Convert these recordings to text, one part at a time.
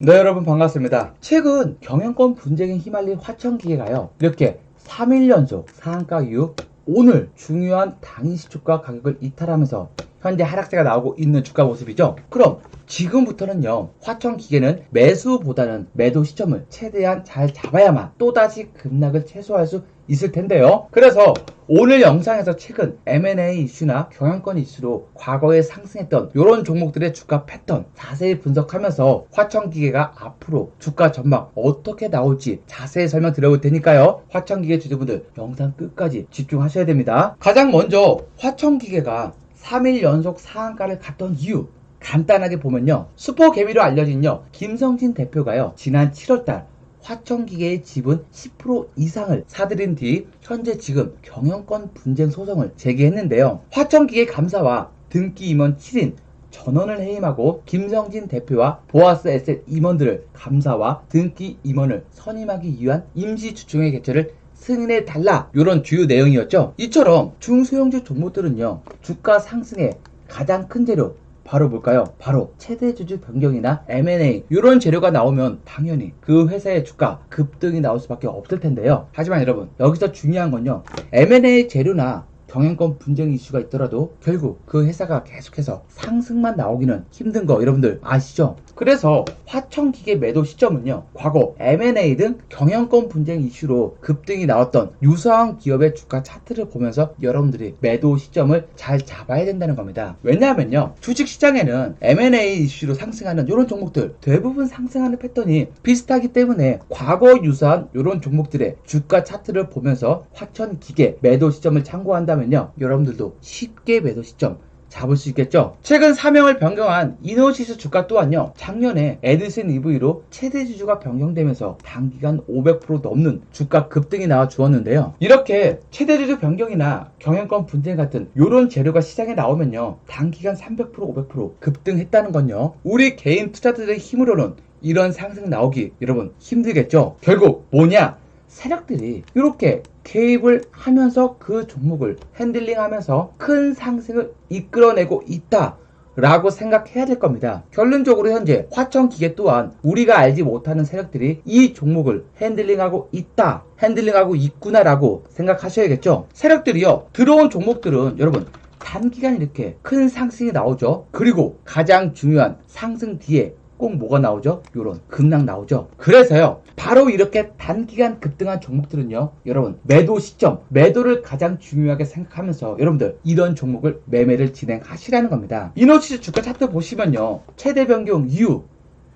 네 여러분 반갑습니다. 최근 경영권 분쟁에 휘말린 화천기계가요 이렇게 3일 연속 상한가 이후 오늘 중요한 당일 시초가 가격을 이탈하면서 현재 하락세가 나오고 있는 주가 모습이죠. 그럼 지금부터는요 화천기계는 매수보다는 매도 시점을 최대한 잘 잡아야만 또다시 급락을 최소화할 수 있을 텐데요. 그래서 오늘 영상에서 최근 M&A 이슈나 경영권 이슈로 과거에 상승했던 이런 종목들의 주가 패턴 자세히 분석하면서 화천기계가 앞으로 주가 전망 어떻게 나올지 자세히 설명 드려볼 테니까요. 화천기계 주주분들 영상 끝까지 집중하셔야 됩니다. 가장 먼저 화천기계가 3일 연속 상한가를 갔던 이유 간단하게 보면요. 슈퍼 개미로 알려진요. 김성진 대표가요. 지난 7월달 화천기계의 지분 10% 이상을 사들인 뒤 현재 지금 경영권 분쟁 소송을 제기했는데요. 화천기계 감사와 등기 임원 7인 전원을 해임하고 김성진 대표와 보아스 에셋 임원들을 감사와 등기 임원을 선임하기 위한 임시주총회 개최를 승인해 달라 이런 주요 내용이었죠. 이처럼 중소형주 종목들은요 주가 상승의 가장 큰 재료 바로 뭘까요? 바로 최대 주주 변경이나 M&A 이런 재료가 나오면 당연히 그 회사의 주가 급등이 나올 수밖에 없을 텐데요. 하지만 여러분 여기서 중요한 건요. M&A 재료나 경영권 분쟁 이슈가 있더라도 결국 그 회사가 계속해서 상승만 나오기는 힘든 거 여러분들 아시죠? 그래서 화천기계 매도 시점은요 과거 M&A 등 경영권 분쟁 이슈로 급등이 나왔던 유사한 기업의 주가 차트를 보면서 여러분들이 매도 시점을 잘 잡아야 된다는 겁니다 왜냐하면요 주식시장에는 M&A 이슈로 상승하는 이런 종목들 대부분 상승하는 패턴이 비슷하기 때문에 과거 유사한 이런 종목들의 주가 차트를 보면서 화천기계 매도 시점을 참고한다면 한다면요 여러분들도 쉽게 매도 시점 잡을 수 있겠죠. 최근 사명을 변경한 이노시스 주가 또한요. 작년에 에디슨 EV로 최대 주주가 변경되면서 단기간 500% 넘는 주가 급등이 나와 주었는데요. 이렇게 최대 주주 변경이나 경영권 분쟁 같은 이런 재료가 시장에 나오면요. 단기간 300% 500% 급등했다는 건요. 우리 개인 투자자들의 힘으로는 이런 상승 나오기 여러분 힘들겠죠. 결국 뭐냐? 세력들이 이렇게 개입을 하면서 그 종목을 핸들링 하면서 큰 상승을 이끌어내고 있다. 라고 생각해야 될 겁니다. 결론적으로 현재 화천 기계 또한 우리가 알지 못하는 세력들이 이 종목을 핸들링하고 있다. 핸들링하고 있구나라고 생각하셔야겠죠. 세력들이요. 들어온 종목들은 여러분 단기간 이렇게 큰 상승이 나오죠. 그리고 가장 중요한 상승 뒤에 꼭 뭐가 나오죠? 요런 급락 나오죠. 그래서요. 바로 이렇게 단기간 급등한 종목들은요. 여러분 매도 시점, 매도를 가장 중요하게 생각하면서 여러분들 이런 종목을 매매를 진행하시라는 겁니다. 이노시스 주가 차트 보시면요. 최대 변경 이후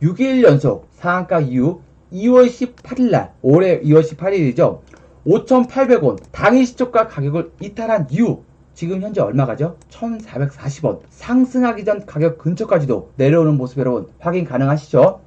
6일 연속 상한가 이후 2월 18일 날 올해 2월 18일이죠. 5,800원 당일 시초가 가격을 이탈한 이후 지금 현재 얼마 가죠? 1440원. 상승하기 전 가격 근처까지도 내려오는 모습 여러분 확인 가능하시죠?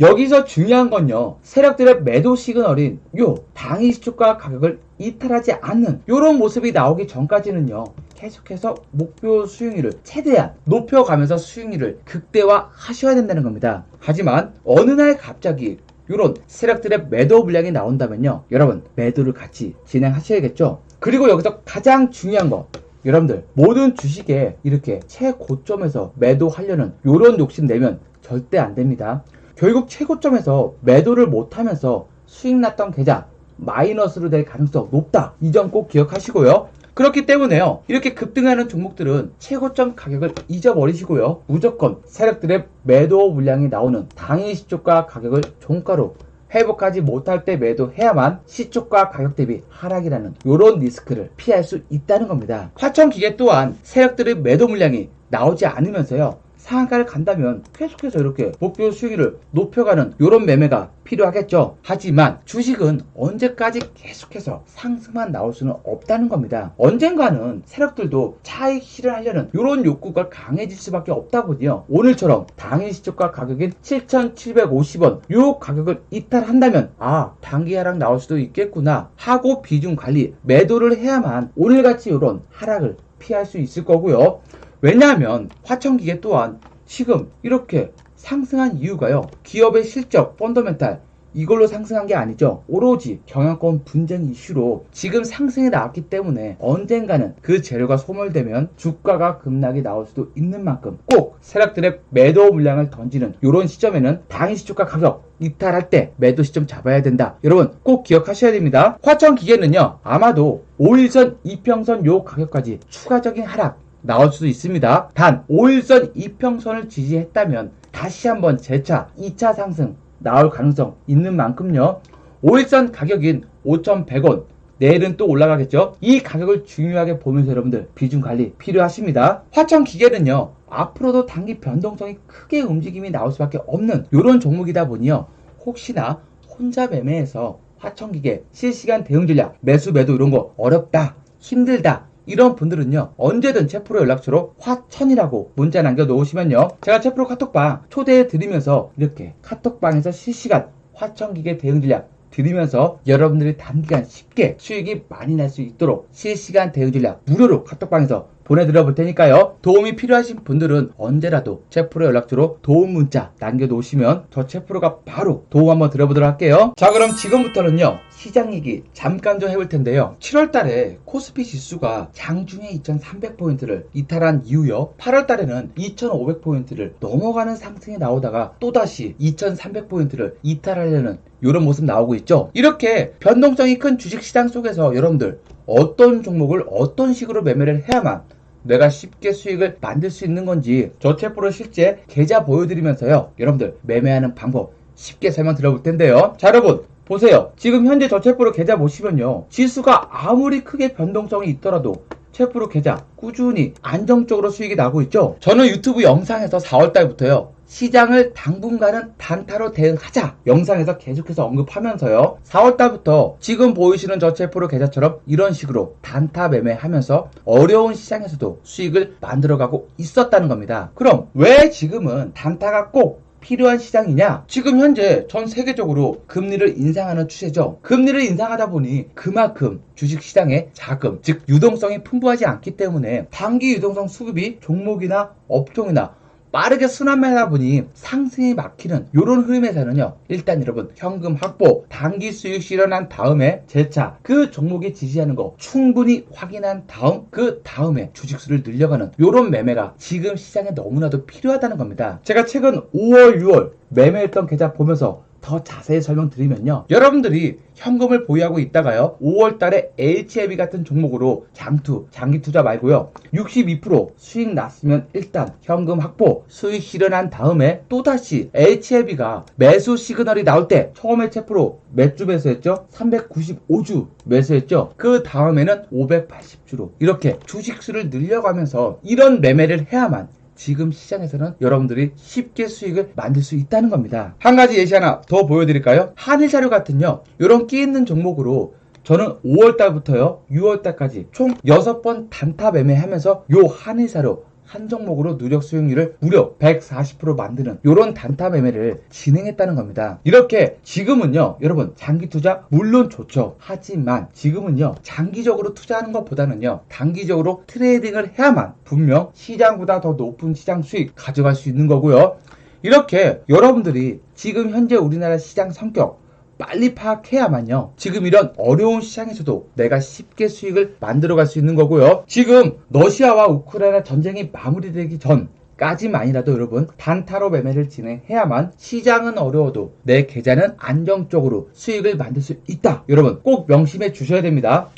여기서 중요한 건요. 세력들의 매도 시그널인 요 당일 시초가 가격을 이탈하지 않는 요런 모습이 나오기 전까지는요. 계속해서 목표 수익률을 최대한 높여가면서 수익률을 극대화 하셔야 된다는 겁니다. 하지만 어느 날 갑자기 이런 세력들의 매도 물량이 나온다면요. 여러분 매도를 같이 진행하셔야겠죠. 그리고 여기서 가장 중요한 거 여러분들 모든 주식에 이렇게 최고점에서 매도하려는 이런 욕심 내면 절대 안 됩니다. 결국 최고점에서 매도를 못하면서 수익 났던 계좌 마이너스로 될 가능성 높다. 이 점 꼭 기억하시고요. 그렇기 때문에요. 이렇게 급등하는 종목들은 최고점 가격을 잊어버리시고요. 무조건 세력들의 매도 물량이 나오는 당일 시초가 가격을 종가로 회복하지 못할 때 매도해야만 시초가 가격 대비 하락이라는 이런 리스크를 피할 수 있다는 겁니다. 화천기계 또한 세력들의 매도 물량이 나오지 않으면서요. 상한가를 간다면 계속해서 이렇게 목표 수익률을 높여가는 이런 매매가 필요하겠죠. 하지만 주식은 언제까지 계속해서 상승만 나올 수는 없다는 겁니다. 언젠가는 세력들도 차익 실현하려는 이런 욕구가 강해질 수밖에 없다고요. 오늘처럼 당일 시초가 가격인 7,750원 이 가격을 이탈한다면 아 단기 하락 나올 수도 있겠구나 하고 비중 관리 매도를 해야만 오늘같이 이런 하락을 피할 수 있을 거고요. 왜냐하면 화천기계 또한 지금 이렇게 상승한 이유가요. 기업의 실적, 펀더멘탈 이걸로 상승한 게 아니죠. 오로지 경영권 분쟁 이슈로 지금 상승이 나왔기 때문에 언젠가는 그 재료가 소멸되면 주가가 급락이 나올 수도 있는 만큼 꼭 세력들의 매도 물량을 던지는 이런 시점에는 당일 시초가 가격 이탈할 때 매도 시점 잡아야 된다. 여러분 꼭 기억하셔야 됩니다. 화천 기계는요 아마도 5일선 이평선 요 가격까지 추가적인 하락 나올 수도 있습니다. 단 5일선 이평선을 지지했다면 다시 한번 재차 2차 상승 나올 가능성 있는 만큼요. 5일선 가격인 5,100원 내일은 또 올라가겠죠. 이 가격을 중요하게 보면서 여러분들 비중 관리 필요하십니다. 화천 기계는요. 앞으로도 단기 변동성이 크게 움직임이 나올 수밖에 없는 이런 종목이다 보니요. 혹시나 혼자 매매해서 화천 기계 실시간 대응 전략 매수 매도 이런 거 어렵다 힘들다 이런 분들은요 언제든 채프로 연락처로 화천이라고 문자 남겨 놓으시면요 제가 채프로 카톡방 초대해 드리면서 이렇게 카톡방에서 실시간 화천기계 대응 전략 드리면서 여러분들이 단기간 쉽게 수익이 많이 날 수 있도록 실시간 대응 전략 무료로 카톡방에서 보내드려 볼 테니까요. 도움이 필요하신 분들은 언제라도 채프로 연락처로 도움 문자 남겨놓으시면 저 채프로가 바로 도움 한번 드려보도록 할게요. 자 그럼 지금부터는요. 시장 얘기 잠깐 좀 해볼 텐데요. 7월 달에 코스피 지수가 장중에 2300포인트를 이탈한 이후요. 8월 달에는 2500포인트를 넘어가는 상승이 나오다가 또다시 2300포인트를 이탈하려는 이런 모습 나오고 있죠. 이렇게 변동성이 큰 주식시장 속에서 여러분들 어떤 종목을 어떤 식으로 매매를 해야만 내가 쉽게 수익을 만들 수 있는 건지 저 채프로 실제 계좌 보여드리면서요. 여러분들 매매하는 방법 쉽게 설명 드려볼 텐데요. 자 여러분 보세요. 지금 현재 저 채프로 계좌 보시면요. 지수가 아무리 크게 변동성이 있더라도 채프로 계좌 꾸준히 안정적으로 수익이 나고 있죠. 저는 유튜브 영상에서 4월달부터요. 시장을 당분간은 단타로 대응하자 영상에서 계속해서 언급하면서요 4월달부터 지금 보이시는 저 채프로 계좌처럼 이런 식으로 단타 매매하면서 어려운 시장에서도 수익을 만들어가고 있었다는 겁니다 그럼 왜 지금은 단타가 꼭 필요한 시장이냐? 지금 현재 전 세계적으로 금리를 인상하는 추세죠. 금리를 인상하다 보니 그만큼 주식 시장의 자금, 즉 유동성이 풍부하지 않기 때문에 단기 유동성 수급이 종목이나 업종이나 빠르게 순환매하다 보니 상승이 막히는 이런 흐름에서는요. 일단 여러분 현금 확보 단기 수익 실현한 다음에 재차 그 종목이 지지하는 거 충분히 확인한 다음 그 다음에 주식수를 늘려가는 이런 매매가 지금 시장에 너무나도 필요하다는 겁니다. 제가 최근 5월 6월 매매했던 계좌 보면서 더 자세히 설명드리면요. 여러분들이 현금을 보유하고 있다가요. 5월 달에 HLB 같은 종목으로 장투, 장기 투자 말고요. 62% 수익 났으면 일단 현금 확보, 수익 실현한 다음에 또다시 HLB가 매수 시그널이 나올 때 처음에 채프로 몇 주 매수했죠? 395주 매수했죠? 그 다음에는 580주로 이렇게 주식수를 늘려가면서 이런 매매를 해야만 지금 시장에서는 여러분들이 쉽게 수익을 만들 수 있다는 겁니다. 한 가지 예시 하나 더 보여드릴까요? 한일 자료 같은요. 이런 끼 있는 종목으로 저는 5월 달부터요. 6월 달까지 총 6번 단타 매매하면서 요 한일사료 한 종목으로 누적 수익률을 무려 140% 만드는 이런 단타 매매를 진행했다는 겁니다. 이렇게 지금은요, 여러분 장기 투자 물론 좋죠. 하지만 지금은요, 장기적으로 투자하는 것보다는요, 단기적으로 트레이딩을 해야만 분명 시장보다 더 높은 시장 수익 가져갈 수 있는 거고요. 이렇게 여러분들이 지금 현재 우리나라 시장 성격 빨리 파악해야만요. 지금 이런 어려운 시장에서도 내가 쉽게 수익을 만들어 갈 수 있는 거고요. 지금 러시아와 우크라이나 전쟁이 마무리되기 전 까지만이라도 여러분 단타로 매매를 진행해야만 시장은 어려워도 내 계좌는 안정적으로 수익을 만들 수 있다. 여러분 꼭 명심해 주셔야 됩니다.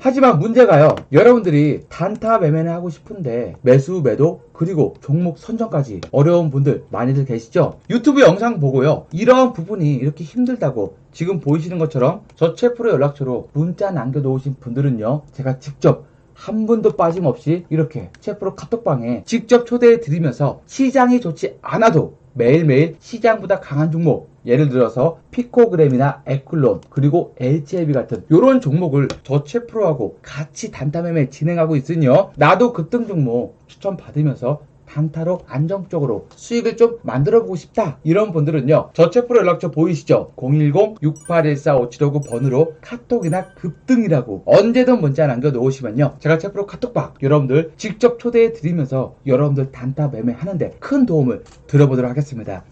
하지만 문제가요. 여러분들이 단타 매매를 하고 싶은데 매수 매도 그리고 종목 선정까지 어려운 분들 많이들 계시죠? 유튜브 영상 보고요. 이러한 부분이 이렇게 힘들다고 지금 보이시는 것처럼 저 채프로 연락처로 문자 남겨놓으신 분들은요. 제가 직접 한 분도 빠짐없이 이렇게 채프로 카톡방에 직접 초대해 드리면서 시장이 좋지 않아도 매일매일 시장보다 강한 종목 예를 들어서 피코그램이나 에클론 그리고 HLB 같은 이런 종목을 저체 프로하고 같이 단타 매매 진행하고 있으니요. 나도 급등 종목 추천 받으면서 단타로 안정적으로 수익을 좀 만들어 보고 싶다. 이런 분들은요. 저체 프로 연락처 보이시죠? 010-6814-5759 번호로 카톡이나 급등이라고 언제든 문자 남겨 놓으시면요. 제가 채프로 카톡방 여러분들 직접 초대해 드리면서 여러분들 단타 매매 하는데 큰 도움을 드려보도록 하겠습니다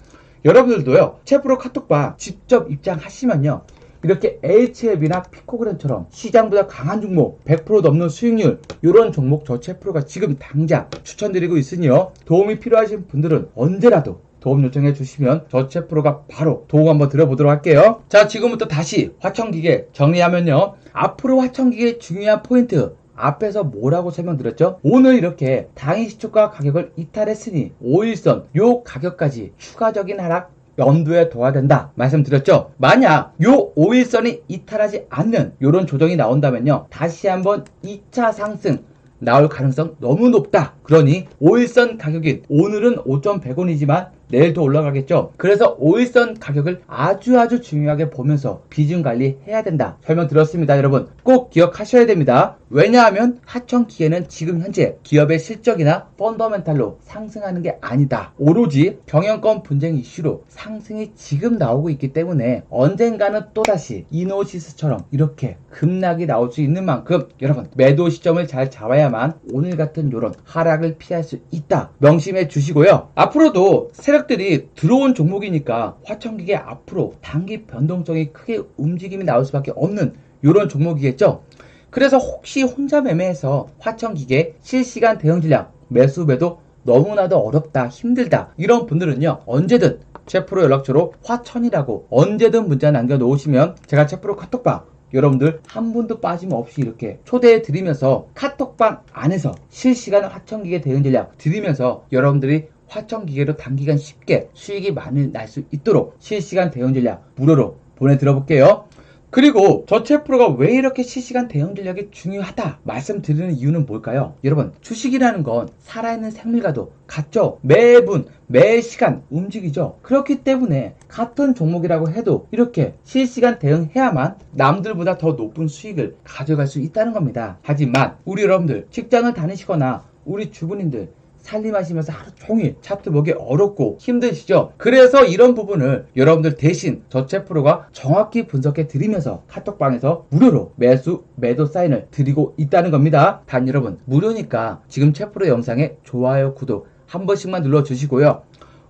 여러분들도요 채프로 카톡방 직접 입장하시면요 이렇게 HLB나 피코그램처럼 시장보다 강한 종목 100% 넘는 수익률 이런 종목 저 채프로가 지금 당장 추천드리고 있으니요 도움이 필요하신 분들은 언제라도 도움 요청해 주시면 저 채프로가 바로 도움 한번 들어보도록 할게요. 자 지금부터 다시 화청기계 정리하면요. 앞으로 화청기계 중요한 포인트 앞에서 뭐라고 설명드렸죠? 오늘 이렇게 당일 시초가 가격을 이탈했으니 5일선 요 가격까지 추가적인 하락 염두에 둬야 된다 말씀드렸죠? 만약 요 5일선이 이탈하지 않는 요런 조정이 나온다면요. 다시 한번 2차 상승 나올 가능성 너무 높다. 그러니 5일선 가격인 오늘은 5.100원이지만 내일도 올라가겠죠? 그래서 5일선 가격을 아주 아주 중요하게 보면서 비중 관리 해야 된다 설명 들었습니다 여러분. 꼭 기억하셔야 됩니다 왜냐하면 하청 기회는 지금 현재 기업의 실적이나 펀더멘탈로 상승하는 게 아니다. 오로지 경영권 분쟁 이슈로 상승이 지금 나오고 있기 때문에 언젠가는 또다시 이노시스처럼 이렇게 급락이 나올 수 있는 만큼 여러분 매도 시점을 잘 잡아야만 오늘 같은 요런 하락을 피할 수 있다. 명심해 주시고요. 앞으로도 세력들이 들어온 종목이니까 화청기계 앞으로 단기 변동성이 크게 움직임이 나올 수밖에 없는 요런 종목이겠죠 그래서 혹시 혼자 매매해서 화청기계 실시간 대응 전략 매수 매도 너무나도 어렵다 힘들다 이런 분들은요 언제든 채프로 연락처로 화천이라고 언제든 문자 남겨놓으시면 제가 채프로 카톡방 여러분들 한 분도 빠짐없이 이렇게 초대해 드리면서 카톡방 안에서 실시간 화청기계 대응 전략 드리면서 여러분들이 화청기계로 단기간 쉽게 수익이 많이 날 수 있도록 실시간 대응 전략 무료로 보내드려 볼게요. 그리고 저 채프로가 왜 이렇게 실시간 대응 전략이 중요하다 말씀드리는 이유는 뭘까요? 여러분 주식이라는 건 살아있는 생물과도 같죠? 매분 매 시간 움직이죠. 그렇기 때문에 같은 종목이라고 해도 이렇게 실시간 대응해야만 남들보다 더 높은 수익을 가져갈 수 있다는 겁니다. 하지만 우리 여러분들 직장을 다니시거나 우리 주부님들 살림하시면서 하루 종일 차트 보기 어렵고 힘드시죠? 그래서 이런 부분을 여러분들 대신 저체 프로가 정확히 분석해 드리면서 카톡방에서 무료로 매수, 매도 사인을 드리고 있다는 겁니다. 단 여러분, 무료니까 지금 채 프로 영상에 좋아요, 구독 한 번씩만 눌러주시고요.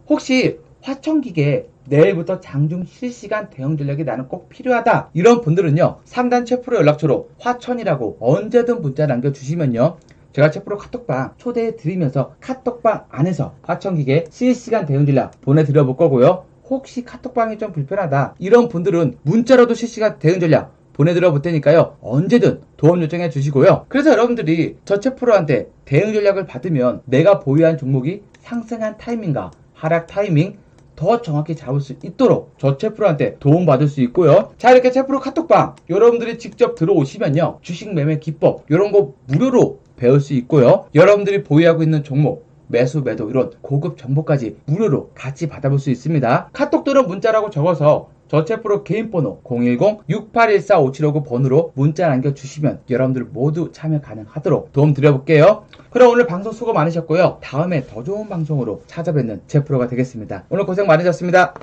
혹시 화청기계 내일부터 장중 실시간 대응 전략이 나는 꼭 필요하다 이런 분들은 요 상단 채프로 연락처로 화천이라고 언제든 문자 남겨주시면요 제가 채프로 카톡방 초대해 드리면서 카톡방 안에서 화청기계 실시간 대응 전략 보내드려 볼 거고요 혹시 카톡방이 좀 불편하다 이런 분들은 문자로도 실시간 대응 전략 보내드려 볼 테니까요 언제든 도움 요청해 주시고요 그래서 여러분들이 저 채프로한테 대응 전략을 받으면 내가 보유한 종목이 상승한 타이밍과 하락 타이밍 더 정확히 잡을 수 있도록 저 채프로한테 도움받을 수 있고요. 자 이렇게 채프로 카톡방 여러분들이 직접 들어오시면요. 주식 매매 기법 이런 거 무료로 배울 수 있고요. 여러분들이 보유하고 있는 종목 매수 매도 이런 고급 정보까지 무료로 같이 받아볼 수 있습니다. 카톡 또는 문자라고 적어서 저체 프로 개인 번호 010-6814-5759 번호로 문자 남겨주시면 여러분들 모두 참여 가능하도록 도움 드려볼게요. 그럼 오늘 방송 수고 많으셨고요. 다음에 더 좋은 방송으로 찾아뵙는 제 프로가 되겠습니다. 오늘 고생 많으셨습니다.